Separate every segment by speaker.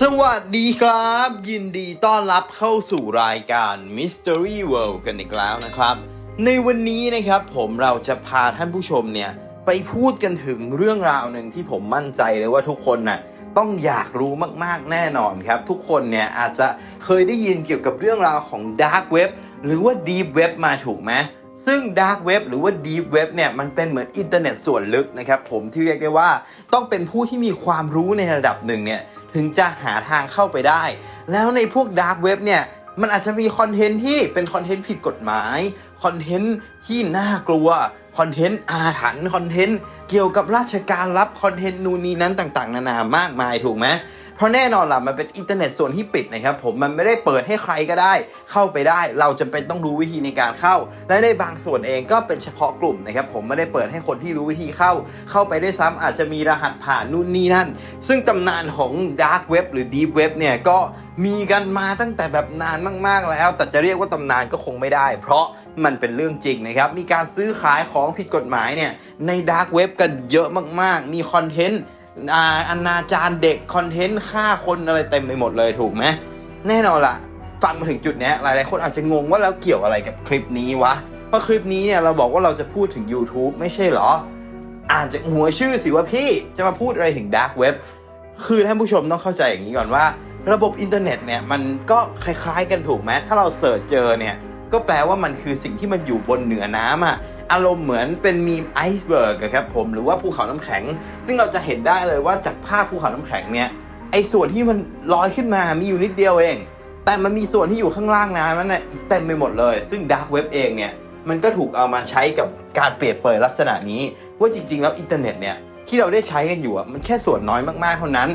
Speaker 1: สวัสดีครับ ยินดีต้อนรับเข้าสู่รายการ Mystery World กันอีกแล้วนะครับ ในวันนี้นะครับผมเราจะพาท่านผู้ชมเนี่ย ไปพูดกันถึงเรื่องราวหนึ่งที่ผมมั่นใจเลยว่าทุกคนน่ะต้องอยากรู้มากๆแน่นอนครับ ทุกคนเนี่ยอาจจะเคยได้ยินเกี่ยวกับเรื่องราวของ Dark Web หรือว่า Deep Web มาถูกไหมซึ่ง Dark Web หรือว่า Deep Web เนี่ยมันเป็นเหมือนอินเทอร์เน็ตส่วนลึกนะครับผมที่เรียกได้ว่าต้องเป็นผู้ที่มีความรู้ในระดับหนึ่งเนี่ย ถึงจะหาทางเข้าไปได้ แล้วในพวกดาร์กเว็บเนี่ยมันอาจจะมีคอนเทนต์ที่เป็นคอนเทนต์ผิดกฎหมาย คอนเทนต์ที่น่ากลัว คอนเทนต์อาถรรพ์ คอนเทนต์เกี่ยวกับราชการรับ คอนเทนต์นู่นนี่นั้นต่างๆ นานามากมายถูกไหม เพราะแน่นอนล่ะมันเป็นอินเทอร์เน็ตส่วนที่ปิดนะครับผมมันไม่ได้เปิดให้ใครก็ได้ เข้าไปได้ เราจำเป็นต้องรู้วิธีในการเข้า และในบางส่วนเองก็เป็นเฉพาะกลุ่มนะครับผมไม่ได้เปิดให้คนที่รู้วิธีเข้า เข้าไปได้ซ้ำอาจจะมีรหัสผ่านนู่นนี่นั่น ซึ่งตำนานของ Dark Web หรือ Deep Web เนี่ยก็มีกันมาตั้งแต่แบบนานมาก ๆ แล้ว แต่จะเรียกว่าตำนานก็คงไม่ได้ เพราะมันเป็นเรื่องจริงนะครับ มีการซื้อขายของผิดกฎหมายเนี่ยใน Dark Web กันเยอะมาก ๆ มีคอนเทนต์ อาอนาจารเด็กคอนเทนต์ฆ่าคนอะไรเต็มไปหมดเลยถูกไหมแน่นอนละฟังมาถึงจุดนี้ยหลายๆคนอาจจะงงว่าแล้วเกี่ยวอะไรกับคลิปนี้วะเพราะคลิปนี้เนี่ยเราบอกว่าเราจะพูดถึง YouTube ไม่ใช่เหรอ อ่านจากหัวชื่อสิว่าพี่จะมาพูดอะไรถึง Dark Web คือท่านผู้ชมต้องเข้าใจอย่างนี้ก่อนว่า ระบบอินเทอร์เน็ตเนี่ยมันก็คล้ายๆกันถูกไหมถ้าเราเสิร์ชเจอเนี่ยก็แปลว่ามันคือสิ่งที่มันอยู่บนเหนือน้ำอะ อารมณ์เหมือนเป็นมีมไอซ์เบิร์กครับผมหรือว่าภูเขาน้ำแข็ง ซึ่งเราจะเห็นได้เลยว่าจากภาพภูเขาน้ำแข็งเนี่ยไอส่วนที่มันลอยขึ้นมามีอยู่นิดเดียวเอง แต่มันมีส่วนที่อยู่ข้างล่างน้ำนั้นน่ะอีกเต็มไปหมดเลย ซึ่งดาร์กเว็บเองเนี่ยมันก็ถูกเอามาใช้กับการเปรียบเปยลักษณะนี้ ว่าจริง ๆ แล้วอินเทอร์เน็ตเนี่ยที่เราได้ใช้กันอยู่อะมันแค่ส่วนน้อยมากๆเท่านั้น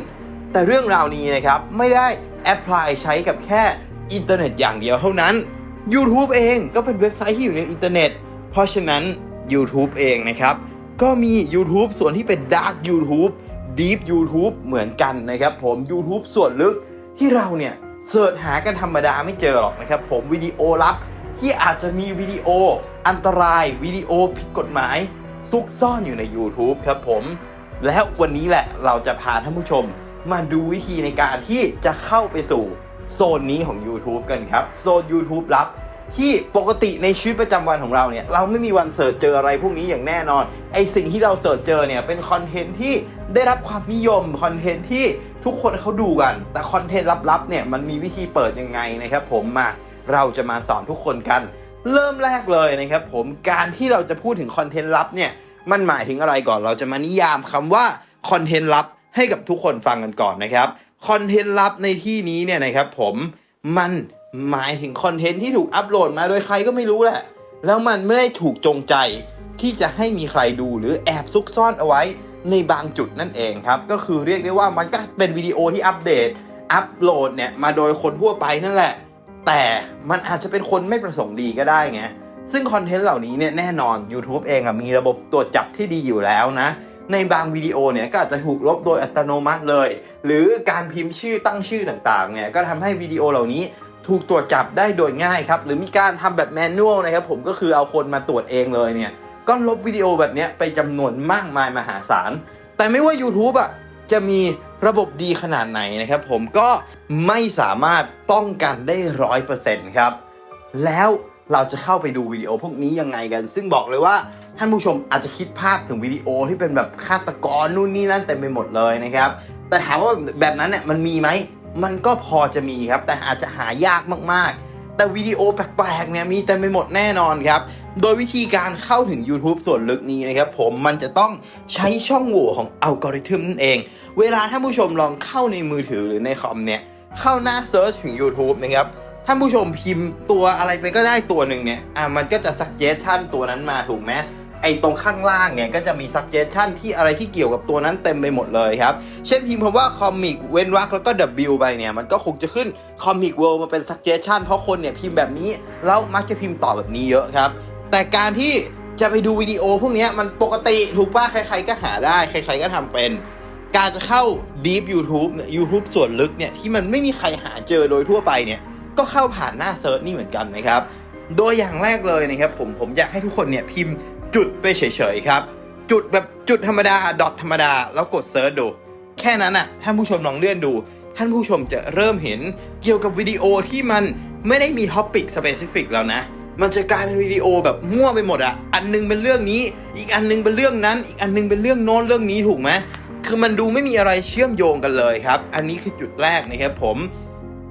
Speaker 1: แต่เรื่องราวนี้นะครับไม่ได้แอพพลายใช้กับแค่อินเทอร์เน็ตอย่างเดียวเท่านั้น YouTube เองก็เป็นเว็บไซต์ที่อยู่ในอินเทอร์เน็ต เพราะฉะนั้น YouTube เองนะครับ ก็มี YouTube ส่วนที่เป็น Dark YouTube Deep YouTube เหมือนกันนะครับผม YouTube ส่วนลึกที่เราเนี่ยเสิร์ชหากันธรรมดาไม่เจอหรอกนะครับผมวิดีโอลับที่อาจจะมีวิดีโออันตรายวิดีโอผิดกฎหมาย ซุกซ่อนอยู่ใน YouTube ครับผม แล้ววันนี้แหละเราจะพาท่านผู้ชม มาดูวิธีในการที่จะเข้าไปสู่โซนนี้ของ YouTube กันครับ โซน YouTube ลับ ที่ปกติในชีวิตประจำวันของเราเนี่ยเราไม่มีวันเสิร์ชเจออะไรพวกนี้อย่างแน่นอนไอสิ่งที่เราเสิร์ชเจอเนี่ยเป็นคอนเทนต์ที่ได้รับความนิยมคอนเทนต์ที่ทุกคนเขาดูกัน แต่คอนเทนต์ลับๆเนี่ยมันมีวิธีเปิดยังไงนะครับผมมาเราจะมาสอนทุกคนกัน เริ่มแรกเลยนะครับผมการที่เราจะพูดถึงคอนเทนต์ลับเนี่ยมันหมายถึงอะไรก่อนเราจะมานิยามคำว่าคอนเทนต์ลับให้กับทุกคนฟังกันก่อนนะครับคอนเทนต์ลับในที่นี้เนี่ยนะครับผมมัน หมายถึงคอนเทนต์ที่ถูกอัปโหลดมาโดยใครก็ไม่รู้แหละ แล้วมันไม่ได้ถูกจงใจที่จะให้มีใครดูหรือแอบซุกซ่อนเอาไว้ในบางจุดนั่นเองครับ ก็คือเรียกได้ว่ามันก็เป็นวิดีโอที่อัปเดต อัปโหลดเนี่ยมาโดยคนทั่วไปนั่นแหละ แต่มันอาจจะเป็นคนไม่ประสงค์ดีก็ได้ไงซึ่งคอนเทนต์เหล่านี้เนี่ยแน่นอน YouTube เองอะมีระบบตรวจจับที่ดีอยู่แล้วนะ ในบางวิดีโอเนี่ยก็อาจจะถูกลบโดยอัตโนมัติเลย หรือการพิมพ์ชื่อตั้งชื่อต่างๆเนี่ยก็ทำให้วิดีโอเหล่านี้ ถูกตรวจจับได้โดยง่ายครับ หรือมีการทำแบบแมนนวลนะครับผมก็คือเอาคนมาตรวจเองเลยเนี่ย ก็ลบวิดีโอแบบนี้ไปจำนวนมากมายมหาศาล แต่ไม่ว่า YouTube อะจะมีระบบดีขนาดไหนนะครับผมก็ไม่สามารถป้องกันได้ร้อยเปอร์เซ็นต์ครับ แล้วเราจะเข้าไปดูวิดีโอพวกนี้ยังไงกัน ซึ่งบอกเลยว่าท่านผู้ชมอาจจะคิดภาพถึงวิดีโอที่เป็นแบบฆาตกรนู่นนี่นั่นเต็มไปหมดเลยนะครับ แต่ถามว่าแบบนั้นเนี่ยมันมีไหม มันก็พอจะมีครับ แต่อาจจะหายากมากๆ แต่วิดีโอแปลกๆเนี่ยมีเต็มไปหมดแน่นอนครับ โดยวิธีการเข้าถึง YouTube ส่วนลึกนี้นะครับผมมันจะต้องใช้ช่องโหว่ของอัลกอริทึมนั่นเอง เวลาท่านผู้ชมลองเข้าในมือถือหรือในคอมเนี่ยเข้าหน้าเซิร์ชถึง YouTube นะครับท่านผู้ชมพิมพ์ตัวอะไรไปก็ได้ตัวหนึ่งเนี่ย อะมันก็จะ suggestion ตัวนั้นมาถูกไหม ไอ้ตรงข้างล่างเนี่ยก็จะมี suggestion ที่อะไรที่เกี่ยวกับตัวนั้นเต็มไปหมดเลยครับ เช่นพิมพ์คำว่า comic เว้นวรรคแล้วก็ W ไปเนี่ย มันก็คงจะขึ้น comic world มาเป็น suggestion เพราะคนเนี่ยพิมพ์แบบนี้ แล้วมักจะพิมพ์ต่อแบบนี้เยอะครับ แต่การที่จะไปดูวิดีโอพวกนี้มันปกติถูกป่ะใครๆก็หาได้ ใครๆก็ทำเป็น การจะเข้า Deep YouTube เนี่ย YouTube ส่วนลึกเนี่ยที่มันไม่มีใครหาเจอโดยทั่วไปเนี่ยก็เข้าผ่านหน้าเซิร์ชนี่เหมือนกันนะครับโดยอย่างแรกเลยนะครับผมผมอยากให้ทุกคนเนี่ยพิมพ์ จุดไปเฉยๆครับ จุดแบบจุดธรรมดาดอทธรรมดา แล้วกดเซิร์ชดู แค่นั้นอะท่านผู้ชมลองเลื่อนดู ท่านผู้ชมจะเริ่มเห็นเกี่ยวกับวิดีโอที่มันไม่ได้มีท็อปิกสเปซิฟิกแล้วนะมันจะกลายเป็นวิดีโอแบบมั่วไปหมดอะอันหนึงเป็นเรื่องนี้ อีกอันหนึงเป็นเรื่องนั้น อีกอันหนึงเป็นเรื่องโน้นเรื่องนี้ถูกไหมคือมันดูไม่มีอะไรเชื่อมโยงกันเลยครับ อันนี้คือจุดแรกนะครับผม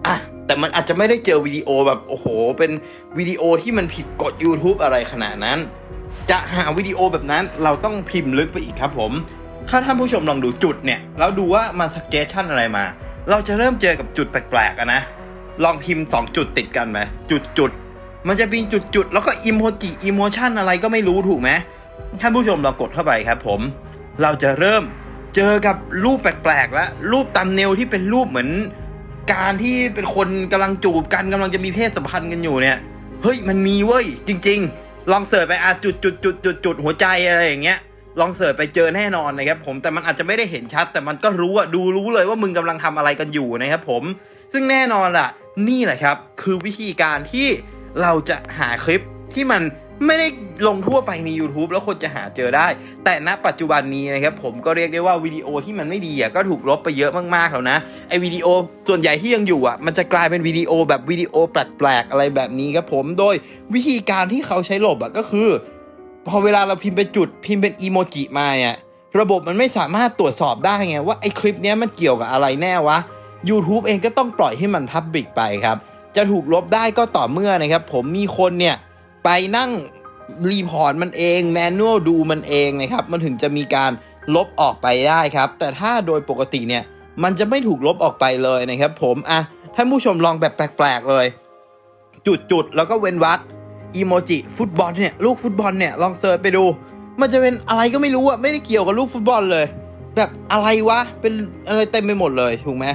Speaker 1: อะแต่มันอาจจะไม่ได้เจอวิดีโอแบบโอ้โห เป็นวิดีโอที่มันผิดกฎ YouTube อะไรขนาดนั้น จะหาวิดีโอแบบนั้นเราต้องพิมพ์ลึกไปอีกครับผม ถ้าท่านผู้ชมลองดูจุดเนี่ยแล้วดูว่ามัน suggestion อะไรมา เราจะเริ่มเจอกับจุดแปลกๆนะ ลองพิมพ์ 2 จุดติดกันไหมจุดจุดมันจะมีจุดจุดๆแล้วก็อิโมจิอิโมชันอะไรก็ไม่รู้ถูกไหมท่านผู้ชมเรากดเข้าไปครับผม เราจะเริ่มเจอกับรูปแปลกๆแล้วรูปตัมเนลที่เป็นรูปเหมือนการที่เป็นคนกำลังจูบกันกำลังจะมีเพศสัมพันธ์กันอยู่เนี่ย เฮ้ยมันมีเว้ยจริง ๆ ลองเสิร์ชไปอะจุดจุดจุดจุดจุดหัวใจอะไรอย่างเงี้ย ลองเสิร์ชไปเจอแน่นอนนะครับผมแต่มันอาจจะไม่ได้เห็นชัด แต่มันก็รู้อะดูรู้เลยว่ามึงกำลังทำอะไรกันอยู่นะครับผม ซึ่งแน่นอนล่ะ นี่แหละครับ คือวิธีการที่เราจะหาคลิปที่มัน ไม่ได้ลงทั่วไปใน YouTube แล้วคนจะหาเจอได้ แต่ณปัจจุบันนี้นะครับผมก็เรียกได้ว่าวิดีโอที่มันไม่ดีอะก็ถูกลบไปเยอะมากๆแล้วนะไอวิดีโอส่วนใหญ่ที่ยังอยู่อะมันจะกลายเป็นวิดีโอแบบวิดีโอแปลกๆอะไรแบบนี้ครับผมโดยวิธีการที่เขาใช้ลบอะก็คือ พอเวลาเราพิมพ์เป็นจุดพิมพ์เป็นอีโมจิมาอะระบบมันไม่สามารถตรวจสอบได้ไงว่าไอคลิปเนี้ยมันเกี่ยวกับอะไรแน่วะ YouTube เองก็ต้องปล่อยให้มันพับบิกไปครับจะถูกลบได้ก็ต่อเมื่อนะครับผมมีคนเนี่ย ไปนั่งรีพอร์ตมันเองแมนนวลดูมันเองนะครับ มันถึงจะมีการลบออกไปได้ครับ แต่ถ้าโดยปกติเนี่ย มันจะไม่ถูกลบออกไปเลยนะครับ ผมอะท่านผู้ชมลองแบบแปลกๆเลย จุดๆ แล้วก็เว้นวรรคอีโมจิฟุตบอลเนี่ยลูกฟุตบอลเนี่ยลองเซิร์ชไปดู มันจะเป็นอะไรก็ไม่รู้อะไม่ได้เกี่ยวกับลูกฟุตบอลเลย แบบอะไรวะเป็นอะไรเต็มไปหมดเลยถูกไหม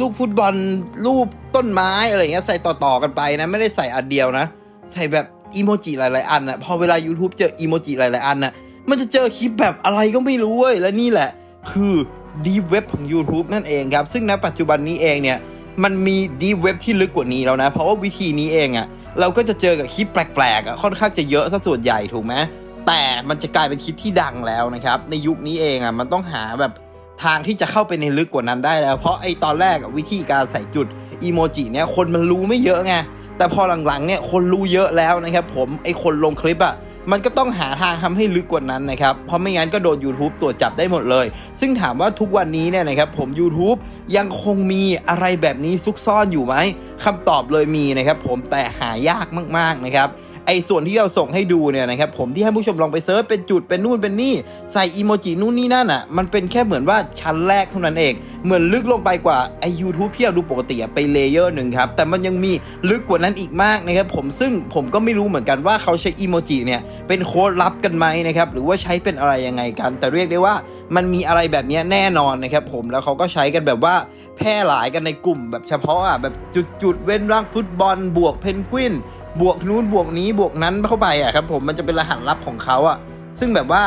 Speaker 1: ลูกฟุตบอลรูปต้นไม้อะไรเงี้ยใส่ต่อๆกันไปนะ ไม่ได้ใส่อันเดียวนะ ใส่แบบ อีโมจิหลาย ๆ อันนะพอเวลา YouTube เจออีโมจิหลาย ๆ อันนะมันจะเจอคลิปแบบอะไรก็ไม่รู้เว้ยและนี่แหละ คือดีเว็บของ YouTube นั่นเองครับ ซึ่งณปัจจุบันนี้เองเนี่ยมันมีดีเว็บที่ลึกกว่านี้แล้วนะ เพราะว่าวิธีนี้เองอะ่ะเราก็จะเจอกับคลิปแปลกๆอะ่ะค่อนข้างจะเยอะซะส่วนใหญ่ถูกไหมแต่มันจะกลายเป็นคลิปที่ดังแล้วนะครับ ในยุคนี้เองอะ่ะมันต้องหาแบบทางที่จะเข้าไปในลึกกว่านั้นได้แล้ว เพราะไอตอนแรกวิธีการใส่จุดอีโมจิเนี่ยคนมันรู้ไม่เยอะไง แต่พอหลังๆเนี่ยคนรู้เยอะแล้วนะครับผมไอคนลงคลิปอะ่ะมันก็ต้องหาทางทำให้ลึกกว่านั้นนะครับ เพราะไม่งั้นก็โดน YouTube ตรวจจับได้หมดเลย ซึ่งถามว่าทุกวันนี้เนี่ยนะครับผม YouTube ยังคงมีอะไรแบบนี้ซุกซ่อนอยู่ไหมคำตอบเลยมีนะครับผมแต่หายากมากๆนะครับ ไอ้ส่วนที่เราส่งให้ดูเนี่ยนะครับผมที่ให้ผู้ชมลองไปเซิร์ชเป็นจุดเป็นนู่นเป็นนี่ใส่อีโมจินู่นนี่นั่นอะมันเป็นแค่เหมือนว่าชั้นแรกเท่านั้นเอง เหมือนลึกลงไปกว่าไอ้ YouTube ที่เราดูปกติอะไปเลเยอร์หนึ่งครับแต่มันยังมีลึกกว่านั้นอีกมากนะครับผมซึ่งผมก็ไม่รู้เหมือนกันว่าเขาใช้อีโมจิเนี่ยเป็นโค้ดลับกันไหมนะครับหรือว่าใช้เป็นอะไรยังไงกัน แต่เรียกได้ว่ามันมีอะไรแบบเนี้ยแน่นอนนะครับผมแล้วเขาก็ใช้กันแบบว่าแพร่หลายกันในกลุ่มแบบเฉพาะอะแบบจุดๆเว้นร่างฟุตบอลบวกเพนกวิน บวกนู้นบวกนี้บวกนั้นเข้าไปอะครับผมมันจะเป็นรหัสลับของเขาอะ ซึ่งแบบว่า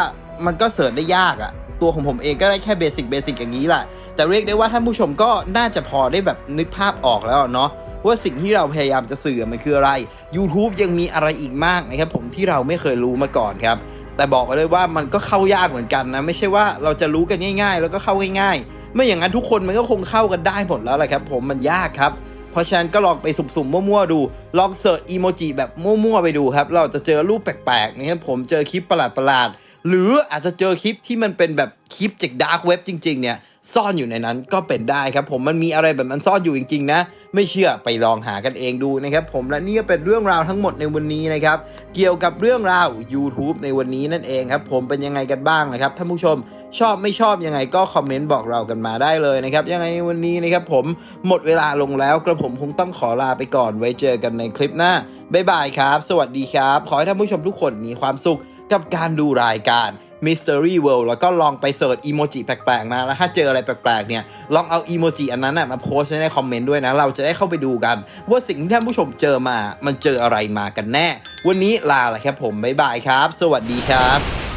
Speaker 1: มันก็เสิร์ชได้ยากอะ ตัวของผมเองก็ได้แค่เบสิกเบสิกอย่างนี้แหละแต่เรียกได้ว่าท่านผู้ชมก็น่าจะพอได้แบบนึกภาพออกแล้วเนาะว่าสิ่งที่เราพยายามจะสื่อมันคืออะไร YouTube ยังมีอะไรอีกมากนะครับผมที่เราไม่เคยรู้มาก่อนครับ แต่บอกไว้เลยว่ามันก็เข้ายากเหมือนกันนะ ไม่ใช่ว่าเราจะรู้กันง่าย ๆ แล้วก็เข้าง่ายๆ ไม่อย่างนั้นทุกคนมันก็คงเข้ากันได้หมดแล้วแหละครับ ผมมันยากครับ เพราะฉะนั้นก็ลองไปสุ่มๆมั่วๆดู ลองเสิร์ชอีโมจิแบบมั่วๆไปดูครับ เราจะเจอรูปแปลกๆนะครับผมเจอคลิปประหลาดๆหรืออาจจะเจอคลิปที่มันเป็นแบบคลิปจากดาร์กเว็บจริงๆเนี่ย ซ่อนอยู่ในนั้นก็เป็นได้ครับผมมันมีอะไรแบบนั้นซ่อนอยู่จริงๆนะ ไม่เชื่อไปลองหากันเองดูนะครับผมและนี่ก็เป็นเรื่องราวทั้งหมดในวันนี้นะครับเกี่ยวกับเรื่องราว YouTube ในวันนี้นั่นเองครับผมเป็นยังไงกันบ้างนะครับท่านผู้ชมชอบไม่ชอบยังไงก็คอมเมนต์บอกเรากันมาได้เลยนะครับยังไงวันนี้นะครับผมหมดเวลาลงแล้วกระผมคงต้องขอลาไปก่อนไว้เจอกันในคลิปหน้าบ๊ายบายครับ สวัสดีครับ ขอให้ท่านผู้ชมทุกคนมีความสุขกับการดูรายการ Mystery World แล้วก็ลองไปเสิร์ชอีโมจิแปลกๆมาแล้วถ้าเจออะไรแปลกๆเนี่ยลองเอาอีโมจิอันนั้นนะมาโพสต์ไว้ในคอมเมนต์ด้วยนะ เราจะได้เข้าไปดูกัน ว่าสิ่งที่ท่านผู้ชมเจอมามันเจออะไรมากันแน่ วันนี้ลาละครับผมบ๊ายบายครับ สวัสดีครับ